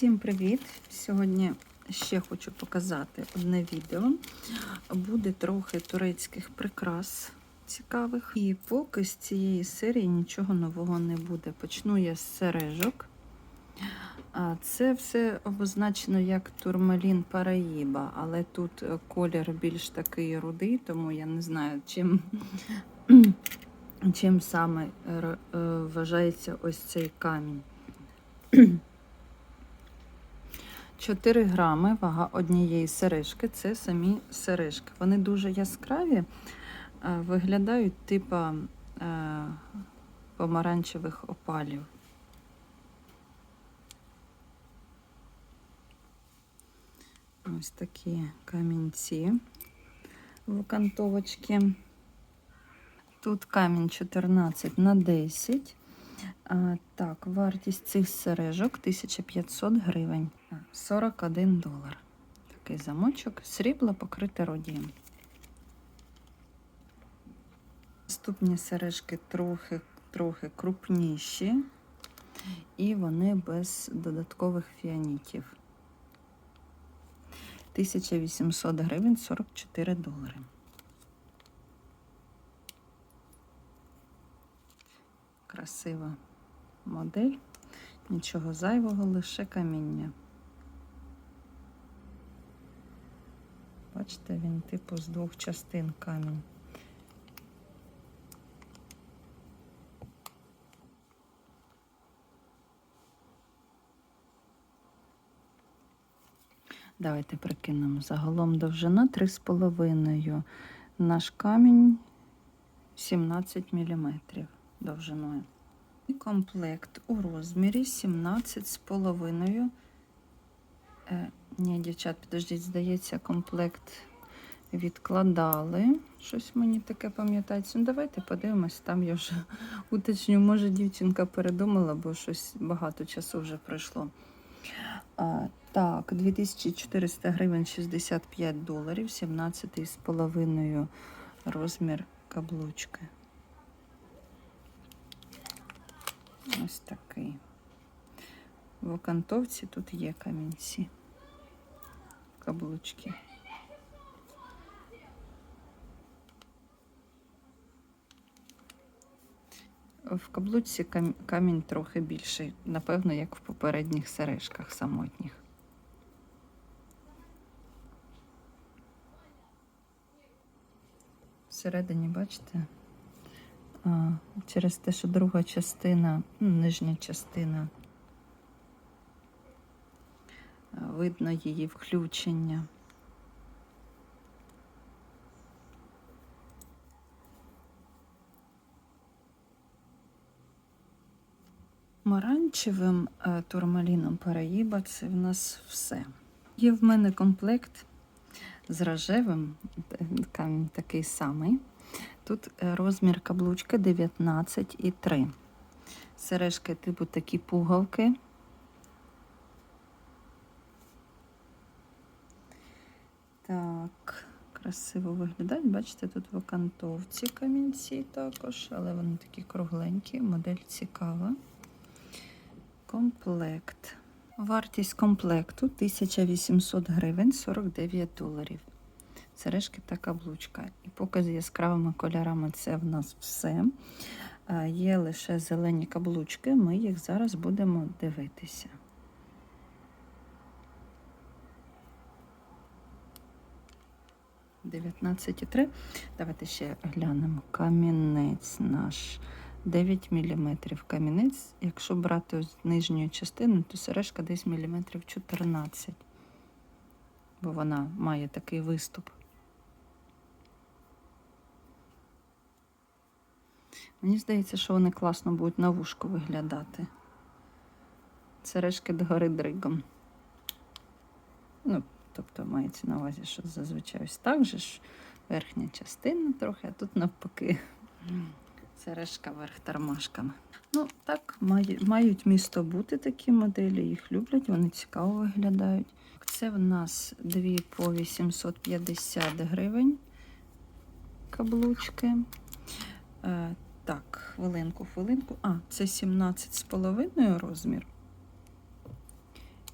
Всім привіт! Сьогодні ще хочу показати одне відео. Буде трохи турецьких прикрас цікавих. І поки з цієї серії нічого нового не буде. Почну я з сережок. Це все обозначено як турмалін Параїба, але тут колір більш такий рудий, тому я не знаю, чим, чим саме е, вважається ось цей камінь. 4 грами вага однієї сережки це самі сережки. Вони дуже яскраві, е, виглядають типа е, помаранчевих опалів. Ось такі камінці в окантовочці. Тут камінь 14 на 10. А, так, вартість цих сережок 1500 гривень. 41 долар. Такий замочок, срібло покрите родієм. Наступні сережки трохи, трохи крупніші, і вони без додаткових фіанітів. 1800 гривень 44 долари. Красива модель, нічого зайвого, лише каміння. Бачите, він типу з двох частин камінь. Давайте прикинемо. Загалом довжина 3,5. Наш камінь 17 мм довжиною. І комплект у розмірі 17,5. Е, ні, дівчат, підождіть, здається, комплект відкладали. Щось мені таке пам'ятається. Ну, давайте подивимось, там я вже уточню. Може, дівчинка передумала, бо щось багато часу вже пройшло. А, Так, 2400 гривень 65 доларів, 17,5 розмір каблучки. Ось такий. В окантовці тут є камінці, каблучки. В каблучці камінь трохи більший, напевно, як в попередніх сережках самотніх. Всередині, бачите, через те, що друга частина, ну, нижня частина, а, видно її включення. Маранчевим е, турмаліном Параїба це в нас все. Є в мене комплект з рожевим, е, камінь такий самий. Тут е, розмір каблучки 19,3. Сережки типу такі пугалки. Так, красиво виглядають. Бачите, тут в окантовці камінці також, але вони такі кругленькі, модель цікава. Комплект. Вартість комплекту 1800 гривень 49 доларів. Сережки та каблучка. І поки з яскравими кольорами це в нас все. Е, Є лише зелені каблучки, ми їх зараз будемо дивитися. «19,3». Давайте ще глянемо. Камінець наш 9 мм. Камінець, якщо брати ось нижню частину, то сережка десь міліметрів 14, бо вона має такий виступ. Мені здається, що вони класно будуть на вушку виглядати. Сережки догори дригом. Ну, тобто мається на увазі, що зазвичай ось так же ж верхня частина трохи, а тут навпаки. Сережка верх тормашками. Ну, так, мають місто бути такі моделі, їх люблять, вони цікаво виглядають. Це в нас дві по 850 гривень каблучки. Е, так, хвилинку, хвилинку. А, це 17,5 розмір.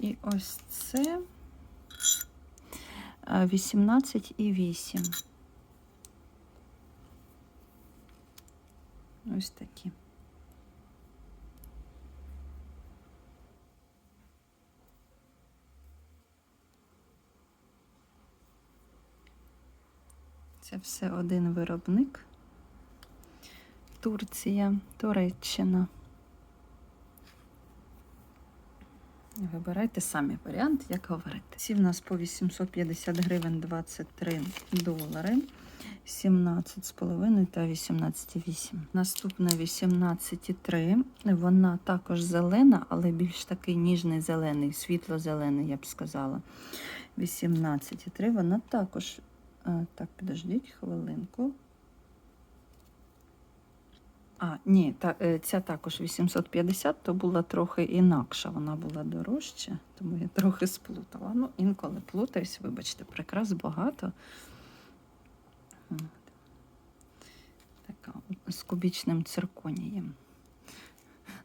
І ось це е, 18,8. Ось такі. Це все один виробник. Турція, Туреччина. Вибирайте самі варіант, як говорити. Ці в нас по 850 гривень 23 долари. 17,5 та 18,8. Наступна 18,3. Вона також зелена, але більш такий ніжний зелений, світло-зелений, я б сказала. 18,3. Вона також. е, Так, підождіть хвилинку. А, ні, та, е, ця також 850, то була трохи інакша, вона була дорожча, тому я трохи сплутала. Ну, інколи плутаюсь, вибачте, прикрас багато. Така з кубічним цирконієм.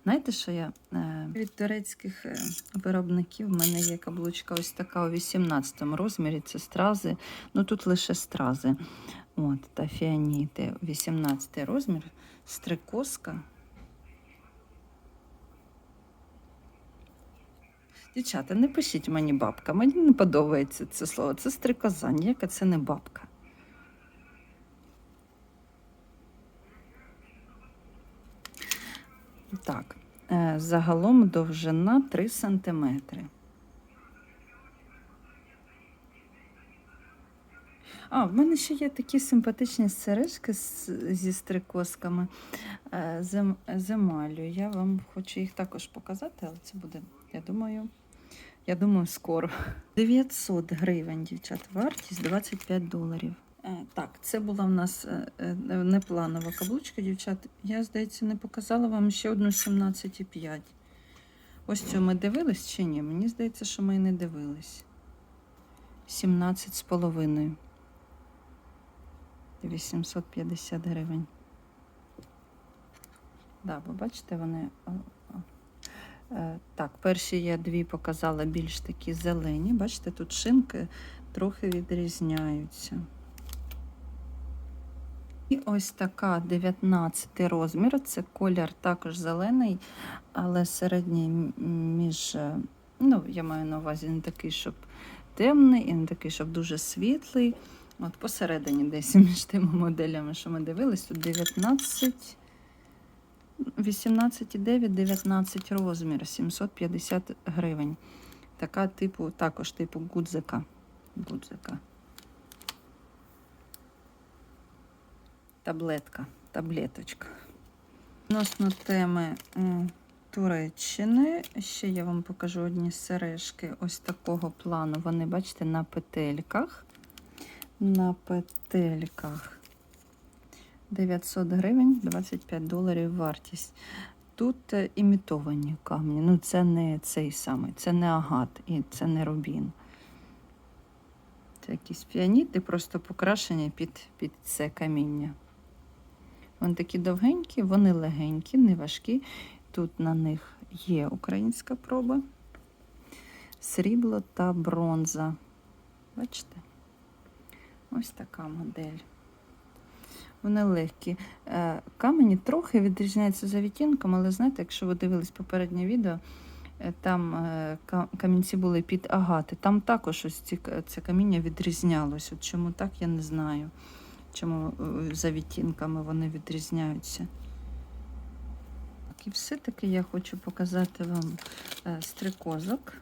Знаєте, що я е, від турецьких е, виробників в мене є каблучка ось така у 18 розмірі. Це стрази. Ну тут лише стрази. От, та фіаніти. 18 розмір, стрикоска. Дівчата, не пишіть мені бабка. Мені не подобається це слово. Це стрикоза, ніяка це не бабка. Так, е, загалом довжина 3 сантиметри. А, в мене ще є такі симпатичні сережки зі стрикосками е, з. Я вам хочу їх також показати, але це буде, я думаю, я думаю, скоро. 900 гривень, дівчат, вартість 25 доларів. Е, Так, це була в нас е, непланова каблучка, дівчат. Я, здається, не показала вам ще одну 17,5. Ось цю ми дивились чи ні? Мені здається, що ми і не дивились. 17 з половиною. 850 гривень. Да, ви бачите, вони. Е, Так, перші я дві показала більш такі зелені. Бачите, тут шинки трохи відрізняються. І ось така 19 розмір. Це колір також зелений, але середній між, е, ну, я маю на увазі не такий, щоб темний, і не такий, щоб дуже світлий. От посередині десь між тими моделями, що ми дивились, тут 19, 18,9, 19 розмір, 750 гривень. Така типу, також типу гудзика. гудзика. Таблетка, таблеточка. Відносно теми Туреччини, ще я вам покажу одні сережки ось такого плану. Вони, бачите, на петельках. На петельках 900 гривень, 25 доларів вартість. Тут е, імітовані камні. Ну, це не цей самий, це не агат і це не рубін. Це якісь піаніти, просто покрашені під, під це каміння. Вони такі довгенькі, вони легенькі, не важкі. Тут на них є українська проба, срібло та бронза. Бачите? Ось така модель. Вони легкі. Е, Камені трохи відрізняються за відтінком, але знаєте, якщо ви дивились попереднє відео, е, там е, камінці були під агати. Там також ось ці, це каміння відрізнялось. От чому так, я не знаю. Чому за відтінками вони відрізняються. І все-таки я хочу показати вам стрикозок.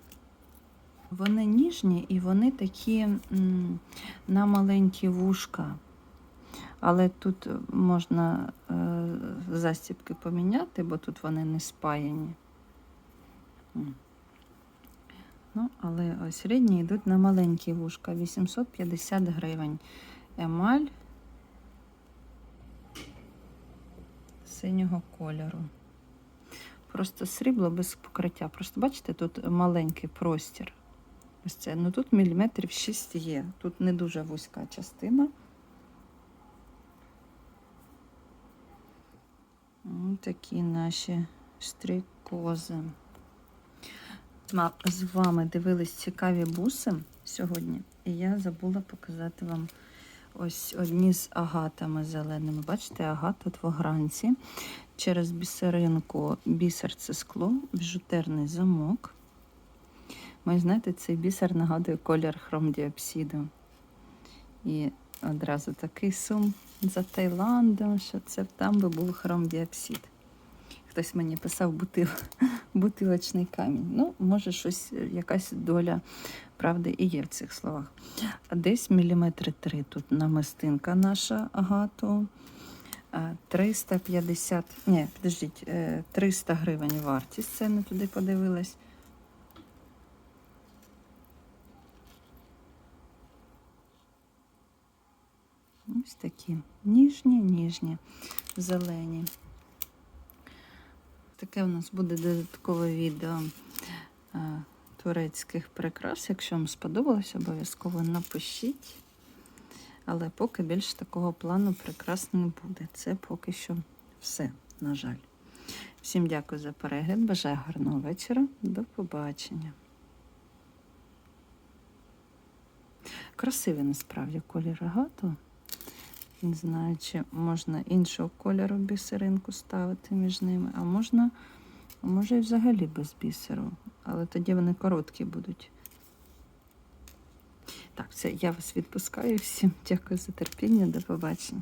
Вони ніжні і вони такі на маленькі вушка. Але тут можна е, застібки поміняти, бо тут вони не спаяні. Ну, але ось середні йдуть на маленькі вушка. 850 гривень. Емаль синього кольору. Просто срібло без покриття. Просто бачите, тут маленький простір. Ось це. Ну тут міліметрів 6 є. Тут не дуже вузька частина. Ось такі наші стрікози. Ма- з вами дивились цікаві буси сьогодні, і я забула показати вам ось одні з агатами зеленими. Бачите, агата двогранці. Через бісеринку бісер це скло, біжутерний замок. Ми знаєте, цей бісер нагадує колір хромдіапсиду. І одразу такий сум за Таїландом, що це там би був хромдіапсид. Хтось мені писав бутил, бутилочний камінь. Ну, може, щось, е, якась доля правди і є в цих словах. Десь міліметри три тут намистинка наша агату. 350, ні, підождіть, е, 300 гривень вартість, це не туди подивилась. Ось такі ніжні, ніжні, зелені. Таке у нас буде додаткове відео е, турецьких прикрас. Якщо вам сподобалось, обов'язково напишіть. Але поки більш такого плану прикрас не буде. Це поки що все, на жаль. Всім дякую за перегляд. Бажаю гарного вечора. До побачення. Красивий насправді колір агату. Не знаю, чи можна іншого кольору бісеринку ставити між ними, а можна, може і взагалі без бісеру. Але тоді вони короткі будуть. Так, все, я вас відпускаю всім. Дякую за терпіння. До побачення.